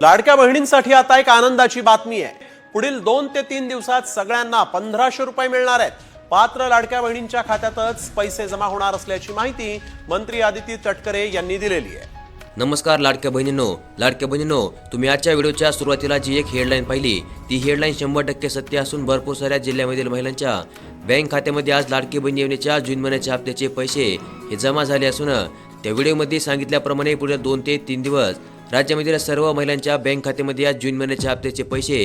लाडक्या बहिणींसाठी आता एक आनंदाची बातमी आहे. पुढील दोन ते तीन दिवसात सगळ्यांना पंधराशे रुपये मिळणार आहेत. पात्र लाडक्या बहिणींच्या खात्यातच पैसे जमा होणार असल्याची माहिती मंत्री आदिती तटकरे यांनी दिलेली आहे. नमस्कार लाडक्या बहिणींनो. लाडक्या बहिणींनो तुम्ही आजच्या व्हिडिओच्या सुरुवातीला जी एक हेडलाईन पाहिली ती हेडलाईन शंभर टक्के सत्य असून भरपूर साऱ्या जिल्ह्यामधील महिलांच्या बँक खात्यामध्ये आज लाडकी बहिणी योजनेच्या जून महिन्याच्या हप्त्याचे पैसे हे जमा झाले असून त्या व्हिडिओमध्ये सांगितल्याप्रमाणे पुढील दोन ते तीन दिवस राज्यामधील सर्व महिलांच्या बँक खात्यामध्ये आज जून महिन्याच्या हप्त्याचे पैसे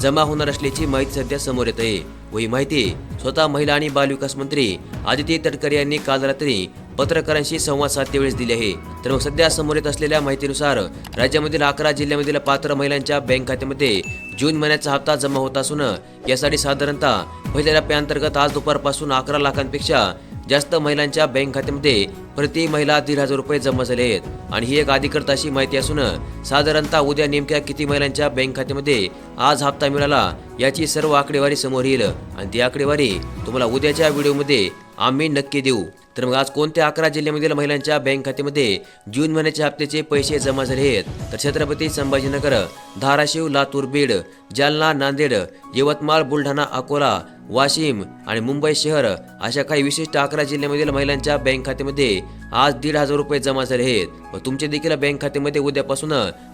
जमा होणार असल्याची माहिती सध्या समोर येत आहे. व ही माहिती स्वतः महिला आणि बालविकास मंत्री आदित्य तटकरे यांनी काल रात्री पत्रकारांशी संवाद साधते वेळेस दिली आहे. तर मग सध्या समोर येत असलेल्या माहितीनुसार राज्यामधील अकरा जिल्ह्यामधील पात्र महिलांच्या बँक खात्यामध्ये जून महिन्याचा हप्ता जमा होत असून यासाठी साधारणतः पहिल्या टप्प्याअंतर्गत आज दुपारपासून अकरा लाखांपेक्षा जास्त महिलांच्या बँक खात्यामध्ये प्रति महिला दीड हजार रुपये जमा झाले आहेत. आणि ही एक अधिकृत अशी माहिती असून साधारणतः उद्या नेमक्या किती महिलांच्या बँक खात्यामध्ये आज हप्ता मिळाला याची सर्व आकडेवारी समोर येईल. आणि ती आकडेवारी तुम्हाला उद्याच्या व्हिडिओमध्ये आम्ही नक्की देऊ. तर मग आज कोणत्या अकरा जिल्ह्यामधील महिलांच्या बँक खात्यामध्ये जून महिन्याच्या हप्त्याचे पैसे जमा झाले आहेत? तर छत्रपती संभाजीनगर धाराशिव लातूर बीड जालना नांदेड यवतमाळ बुलढाणा अकोला वाशिम आणि मुंबई शहर अशा काही विशिष्ट अकरा जिल्ह्यामधील महिलांच्या बँक खात्यामध्ये आज दीड हजार रुपये जमा झाले आहेत. व तुमचे देखील बँक खात्यामध्ये उद्यापासून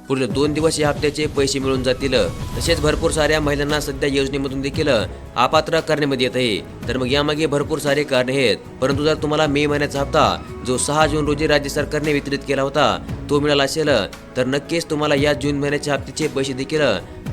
पुढील दोन दिवस या हप्त्याचे पैसे मिळून जातील. तसेच भरपूर साऱ्या महिलांना सध्या योजनेमधून देखील अपात्र करण्यामध्ये येत आहे. तर मग यामागे भरपूर सारे कारणे आहेत. परंतु जर तुम्हाला मे महिन्याचा हप्ता जो सहा जून रोजी राज्य सरकारने वितरित केला होता तो मिळाला असेल तर नक्कीच तुम्हाला या जून महिन्याच्या हप्त्याचे पैसे देखील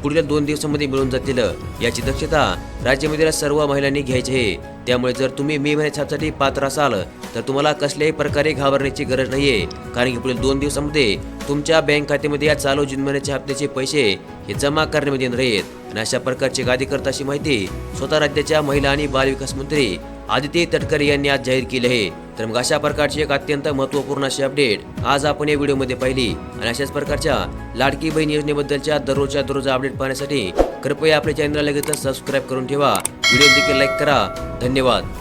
पुढील दोन दिवसांमध्ये मिळून जातील. याची दक्षता राज्यामधील सर्व महिलांनी घ्यायची आहे. त्यामुळे जर तुम्ही मे महिन्यात छापसाठी पात्र असाल तर तुम्हाला कसल्याही प्रकारे घाबरण्याची गरज नाहीये. कारण की पुढील दोन दिवसांमध्ये तुमच्या बँक खात्यामध्ये या चालू जून महिन्याच्या हप्त्याचे पैसे हे जमा करण्यामध्ये येणार आहेत. आणि अशा प्रकारची अधिकृत अशी माहिती स्वतः राज्याच्या महिला आणि बालविकास मंत्री आदित्य तटकरे यांनी आज जाहीर केले आहे. तर मग अशा प्रकारची एक अत्यंत महत्त्वपूर्ण अशी अपडेट आज आपण या व्हिडिओमध्ये पाहिली. आणि अशाच प्रकारच्या लाडकी बहीण योजनेबद्दलच्या दररोजच्या दररोज अपडेट पाहण्यासाठी कृपया आपल्या चॅनलला लगेच सबस्क्राईब करून ठेवा. व्हिडिओ देखील लाईक करा. धन्यवाद.